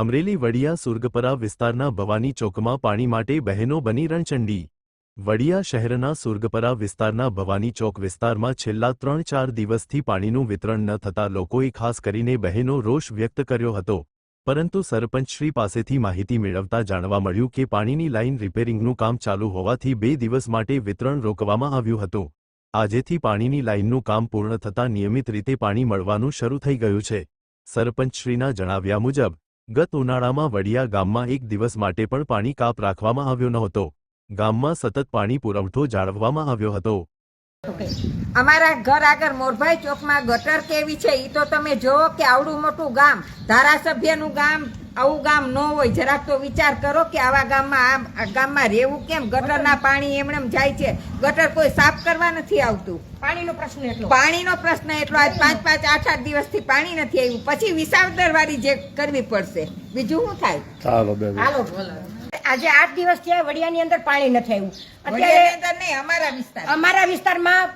અમરેલી વડિયા સુર્ગપરા વિસ્તારના ભવાની ચોકમાં પાણી માટે બહેનો બની રણચંડી. વડિયા શહેરના સુર્ગપરા વિસ્તારના ભવાની ચોક વિસ્તારમાં છેલ્લા ત્રણ ચાર દિવસથી પાણીનું વિતરણ ન થતા લોકોએ ખાસ કરીને બહેનો રોષ વ્યક્ત કર્યો હતો. પરંતુ સરપંચશ્રી પાસેથી માહિતી મેળવતા જાણવા મળ્યું કે પાણીની લાઇન રિપેરિંગનું કામ ચાલુ હોવાથી બે દિવસ માટે વિતરણ રોકવામાં આવ્યું હતું. આજેથી પાણીની લાઇનનું કામ પૂર્ણ થતાં નિયમિત રીતે પાણી મળવાનું શરૂ થઈ ગયું છે. સરપંચશ્રીના જણાવ્યા મુજબ ગત ઉનાળામાં વડિયા ગામમાં એક દિવસ માટે પણ પાણી કાપ રાખવામાં આવ્યો નહોતો. ગામમાં સતત પાણી પુરવઠો જાળવવામાં આવ્યો હતો. અમારા ઘર આગળ મોરભાઈ ચોકમાં ગટર કેવી છે એ તો તમે જોવો કે આવડું મોટું ગામ, ધારાસભ્યનું ગામ આવું ગામ ન હોય જરાક તો વિચાર કરો કે આવા ગામમાં આ ગામમાં રહેવું કેમ? ગટરના પાણી એમણે જાય છે. ગટર કોઈ સાફ કરવા નથી આવતું. પાણીનો પ્રશ્ન એટલો. પાણીનો પ્રશ્ન એટલો આજ પાંચ પાંચ આઠ આઠ દિવસથી પાણી નથી આવ્યું. પછી વિસાવદર વાળી જે કરવી પડશે. બીજું શું થાય? ચાલો હાલો આજે આઠ દિવસ થયા વડિયાની અંદર પાણી નથી આવ્યું. વડિયાની અત્યારે અંદર નહીં અમારા વિસ્તાર અમારા વિસ્તારમાં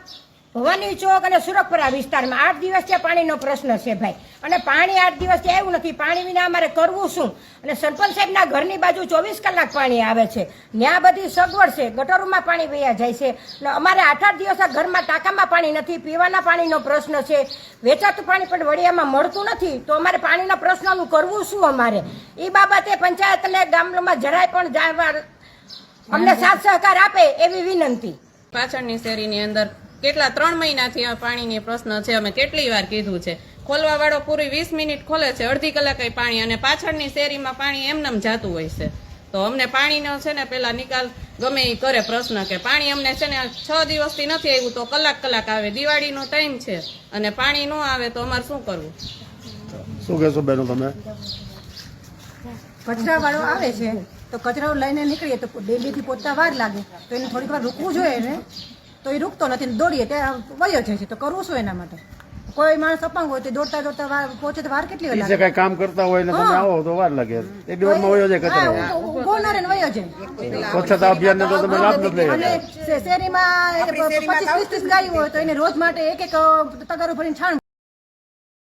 ભવાની ચોક અને સુરપુરા વિસ્તારમાં આઠ દિવસ દિવસથી પાણીનો પ્રશ્ન છે ભાઈ. અને પાણી આઠ દિવસથી આવ્યું નથી. પાણી વિના અમારે કરવું શું? અને સરપંચ સાહેબના ઘરની બાજુ ચોવીસ કલાક પાણી આવે છે. ત્યાં બધી સગવડ છે. ગટરોમાં પાણી વૈયા જાય છે. અને અમારે આઠ આઠ દિવસ ઘરમાં ટાંકામાં પાણી નથી. પીવાના પાણીનો પ્રશ્ન છે. વેચાતું પાણી પણ વડિયામાં મળતું નથી. તો અમારે પાણીના પ્રશ્નનું કરવું શું અમારે? એ બાબતે પંચાયતને ગામમાં જરાય પણ જાણવા અમને સાથ સહકાર આપે એવી વિનંતી. પાછળની શેરીની અંદર કેટલા ત્રણ મહિનાથી પાણીની પ્રશ્ન છે. અમે કેટલી વાર કીધું છે. ખોલવા વાળો પૂરી વીસ મિનિટ ખોલે છે અડધી કલાકે પાણી અને પાછળની શેરીમાં પાણી એમનેમ જાતું હોય છે. તો અમને પાણીનો છે ને પેલા નિકાલ ગમે એ કરે પ્રશ્ન કે પાણી અમને છે ને છ દિવસથી નથી આવ્યું તો કલાક કલાક આવે. દિવાળીનો ટાઈમ છે અને પાણી ન આવે તો અમારે શું કરવું? શું કહેશો બેનો તમે? કચરા વાળો આવે છે તો કચરો લઈને નીકળીએ તો ડેલીથી પોતા વાર લાગે. તો એને થોડીક વાર રૂકવું જોઈએ ને? તો એ રૂકતો નથી દોડીએ ત્યાં વયો જાય છે. તો કરવું શું એના માટે? કોઈ માણસ અપંગ હોય તો દોડતા દોડતા વાર પહોંચે તો વાર કેટલી લાગે? કઈ કામ કરતા હોય ને તમે આવો તો વાર લાગે. એક દિવસમાં વયો જાય કચરો. ઊભો ને વયો જાય. સ્વચ્છતા અભિયાન તો તમે લાભ નથી લઈ શેરીમાં પચીસ ત્રીસ ત્રીસ ગાયો હોય તો એને રોજ માટે એક એક તગારું ભરીને છાણ